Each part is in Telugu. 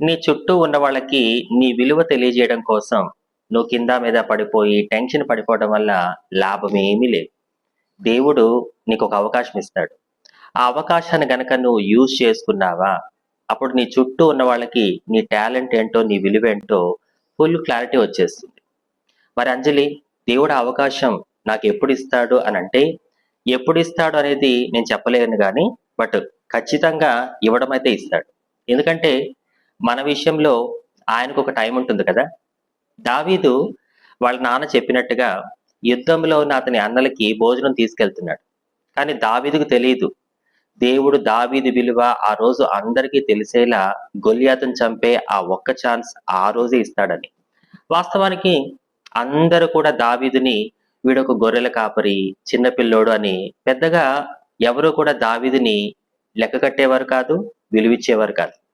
నీ చుట్టూ ఉన్న వాళ్ళకి నీ విలువ తెలియజేయడం కోసం నువ్వు కింద మీద పడిపోయి టెన్షన్ పడిపోవడం వల్ల లాభం ఏమీ లేదు. దేవుడు నీకు ఒక అవకాశం ఇస్తాడు. ఆ అవకాశాన్ని గనక నువ్వు యూజ్ చేసుకున్నావా? అప్పుడు నీ చుట్టూ ఉన్న వాళ్ళకి నీ టాలెంట్ ఏంటో నీ విలువ ఏంటో ఫుల్ క్లారిటీ వచ్చేస్తుంది. మరి అంజలి దేవుడు అవకాశం నాకు ఎప్పుడు ఇస్తాడు అని అంటే ఎప్పుడు ఇస్తాడు అనేది నేను చెప్పలేను కానీ బట్ ఖచ్చితంగా ఇవ్వడం అయితే ఇస్తాడు. ఎందుకంటే మన విషయంలో ఆయనకు ఒక టైం ఉంటుంది కదా. దావీదు వాళ్ళ నాన్న చెప్పినట్టుగా యుద్ధంలో ఉన్న అతని అన్నలకి భోజనం తీసుకెళ్తున్నాడు. కానీ దావీదుకు తెలియదు దేవుడు దావీదు విలువ ఆ రోజు అందరికీ తెలిసేలా గొల్యాతను చంపే ఆ ఒక్క ఛాన్స్ ఆ రోజే ఇస్తాడని. వాస్తవానికి అందరూ కూడా దావీదుని వీడొక గొర్రెల కాపరి చిన్నపిల్లోడు అని పెద్దగా ఎవరు కూడా దావీదుని లెక్క కట్టేవారు కాదు విలువిచ్చేవారు కాదు.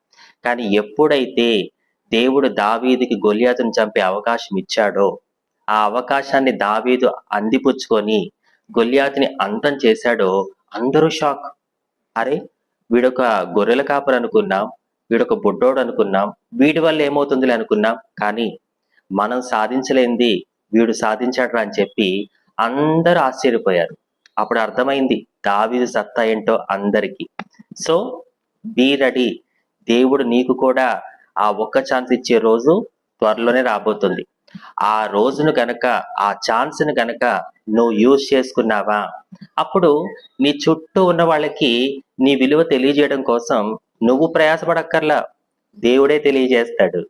కానీ ఎప్పుడైతే దేవుడు దావీదికి గొలియాతును చంపే అవకాశం ఇచ్చాడో ఆ అవకాశాన్ని దావీదు అందిపుచ్చుకొని గొలియాతుని అంతం చేశాడో అందరూ షాక్. అరే వీడొక గొర్రెల కాపరు అనుకున్నాం వీడొక బుడ్డోడు అనుకున్నాం వీడి వల్ల ఏమవుతుందిలే అనుకున్నాం కానీ మనం సాధించలేంది వీడు సాధించాడు అని చెప్పి అందరూ ఆశ్చర్యపోయారు. అప్పుడు అర్థమైంది దావీదు సత్తా ఏంటో అందరికీ. So be ready. దేవుడు నీకు కూడా ఆ ఒక్క ఛాన్స్ ఇచ్చే రోజు త్వరలోనే రాబోతుంది. ఆ రోజును గనక ఆ ఛాన్స్ను గనక నువ్వు యూజ్ చేసుకున్నావా? అప్పుడు నీ చుట్టూ ఉన్న వాళ్ళకి నీ విలువ తెలియజేయడం కోసం నువ్వు ప్రయాసపడక్కర్లా. దేవుడే తెలియజేస్తాడు.